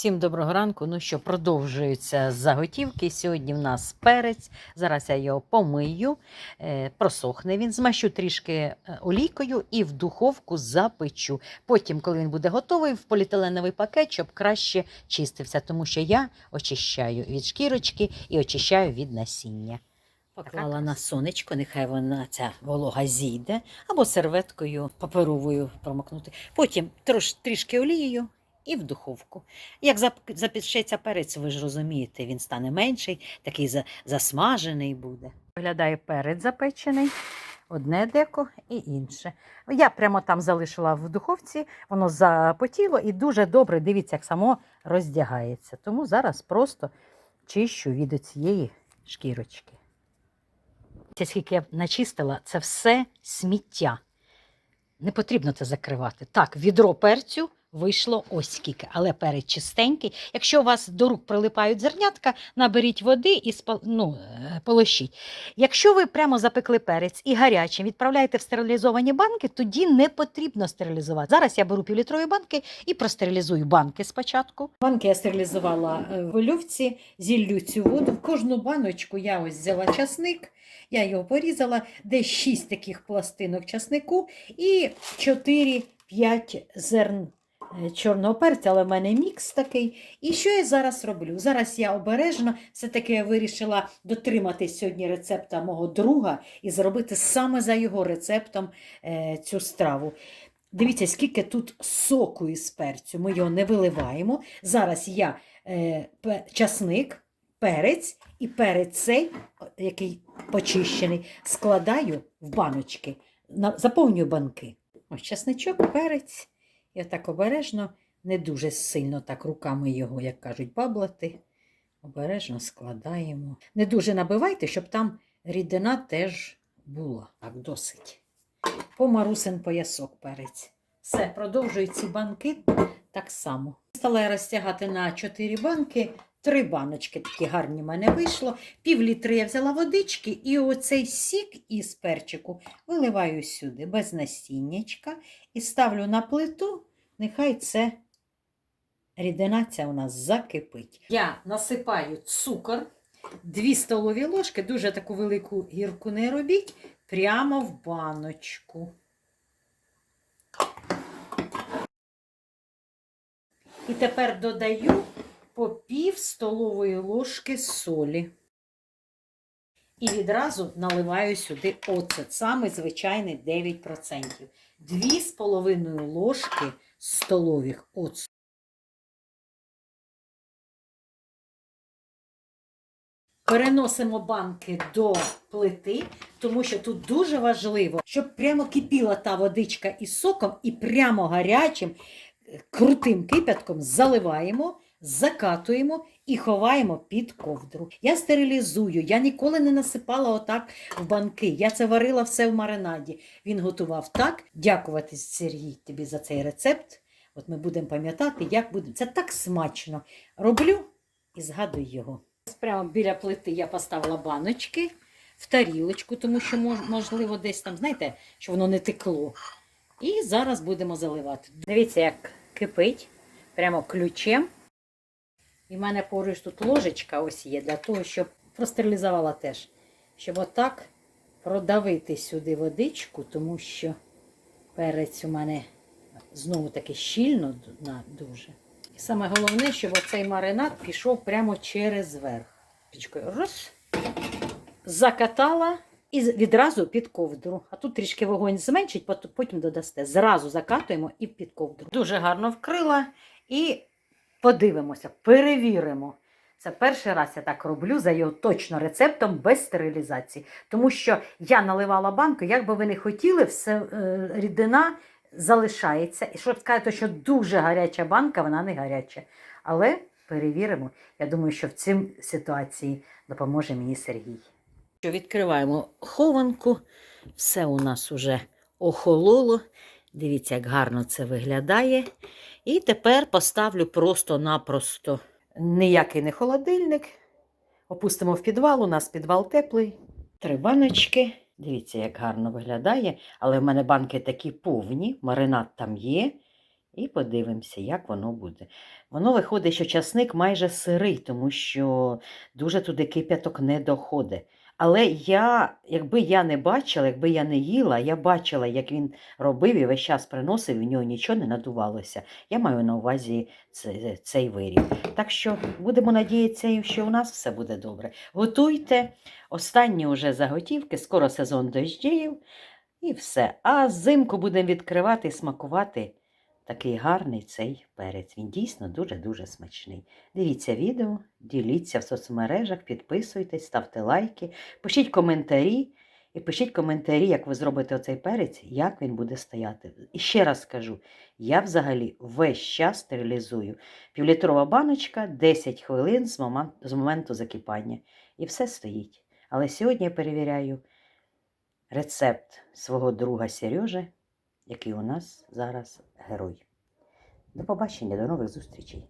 Всім доброго ранку. Ну що, продовжуються заготівки. Сьогодні в нас перець. Зараз я його помию, е, просохне він, змащу трішки е, олійкою і в духовку запечу. Потім, коли він буде готовий, в поліетиленовий пакет, щоб краще чистився, тому що я очищаю від шкірочки і очищаю від насіння. Поклала на сонечко, нехай вона ця волога зійде, або серветкою паперовою промокнути. Потім трош, трішки олією і в духовку. Як зап- запечеться перець, ви ж розумієте, він стане менший, такий засмажений буде. Виглядає перець запечений, одне деко і інше. Я прямо там залишила в духовці, воно запотіло і дуже добре, дивіться, як само роздягається. Тому зараз просто чищу від цієї шкірочки. Скільки я начистила, це все сміття. Не потрібно це закривати. Так, відро перцю вийшло ось скільки, але перець чистенький. Якщо у вас до рук прилипають зернятка, наберіть води і спал... ну, е, полощіть. Якщо ви прямо запекли перець і гарячим відправляєте в стерилізовані банки, тоді не потрібно стерилізувати. Зараз я беру півлітрові банки і простерилізую банки спочатку. Банки я стерилізувала е, в олівці, зіллю цю воду. В кожну баночку я ось взяла часник. Я його порізала, десь 6 таких пластинок часнику і 4-5 зерн чорного перця, але в мене мікс такий. І що я зараз роблю? Зараз я обережно все-таки я вирішила дотриматись сьогодні рецепта мого друга і зробити саме за його рецептом е, цю страву. Дивіться, скільки тут соку із перцю. Ми його не виливаємо. Зараз я е, часник, перець і перець цей, який почищений, складаю в баночки, заповнюю банки. Ось часничок, перець. І так обережно, не дуже сильно так руками його, як кажуть, баблати. Обережно складаємо. Не дуже набивайте, щоб там рідина теж була. Так, досить. Помарусин поясок перець. Все, продовжую ці банки так само. Стала я розтягати на 4 банки. Три баночки такі гарні в мене вийшло. Пів літри я взяла водички, і оцей сік із перчику виливаю сюди без насіннячка і ставлю на плиту. Нехай це рідина ця у нас закипить. Я насипаю цукор, 2 столові ложки, дуже таку велику гірку не робіть, прямо в баночку. І тепер додаю по пів столової ложки солі. І відразу наливаю сюди оцет, саме звичайний 9%. Дві з половиною ложки столових оцту. Переносимо банки до плити, тому що тут дуже важливо, щоб прямо кипіла та водичка із соком і прямо гарячим крутим кипятком заливаємо, закатуємо і ховаємо під ковдру. Я стерилізую, я ніколи не насипала отак в банки. Я це варила все в маринаді. Він готував так. Дякувати, Сергій, тобі за цей рецепт. От ми будемо пам'ятати, як будемо. Це так смачно. Роблю і згадую його. Прямо біля плити я поставила баночки в тарілочку, тому що можливо десь там, знаєте, що воно не текло. І зараз будемо заливати. Дивіться, як кипить, прямо ключем. І в мене поруч тут ложечка ось є для того, щоб простерилізувала теж. Щоб отак продавити сюди водичку, тому що перець у мене знову таки щільно дуже. І саме головне, щоб оцей маринад пішов прямо через верх. Пічкою Раз. Закатала і відразу під ковдру. А тут трішки вогонь зменшить, потім додасте. Зразу закатуємо і під ковдру. Дуже гарно вкрила і подивимося, перевіримо. Це перший раз я так роблю за його точно рецептом без стерилізації. Тому що я наливала банку, як би ви не хотіли, все, е, рідина залишається. І щоб сказати, що дуже гаряча банка, вона не гаряча. Але перевіримо. Я думаю, що в цій ситуації допоможе мені Сергій. Що відкриваємо хованку, все у нас уже охололо. Дивіться, як гарно це виглядає. І тепер поставлю просто-напросто ніякий не холодильник. Опустимо в підвал, у нас підвал теплий. Три баночки. Дивіться, як гарно виглядає. Але в мене банки такі повні, маринад там є. І подивимося, як воно буде. Воно виходить, що часник майже сирий, тому що дуже туди кип'яток не доходить. Але я, якби я не бачила, якби я не їла, я бачила, як він робив і весь час приносив, і в нього нічого не надувалося. Я маю на увазі цей, цей виріб. Так що будемо надіятися, що у нас все буде добре. Готуйте останні вже заготівки, скоро сезон дощів і все. А зимку будемо відкривати і смакувати такий гарний цей перець. Він дійсно дуже-дуже смачний. Дивіться відео, діліться в соцмережах, підписуйтесь, ставте лайки, пишіть коментарі. І пишіть коментарі, як ви зробите оцей перець, як він буде стояти. І ще раз скажу: я взагалі весь час стерилізую. Півлітрова баночка 10 хвилин з моменту, з моменту закипання. І все стоїть. Але сьогодні я перевіряю рецепт свого друга Сережи, який у нас зараз герой. До побачення, до нових зустрічей!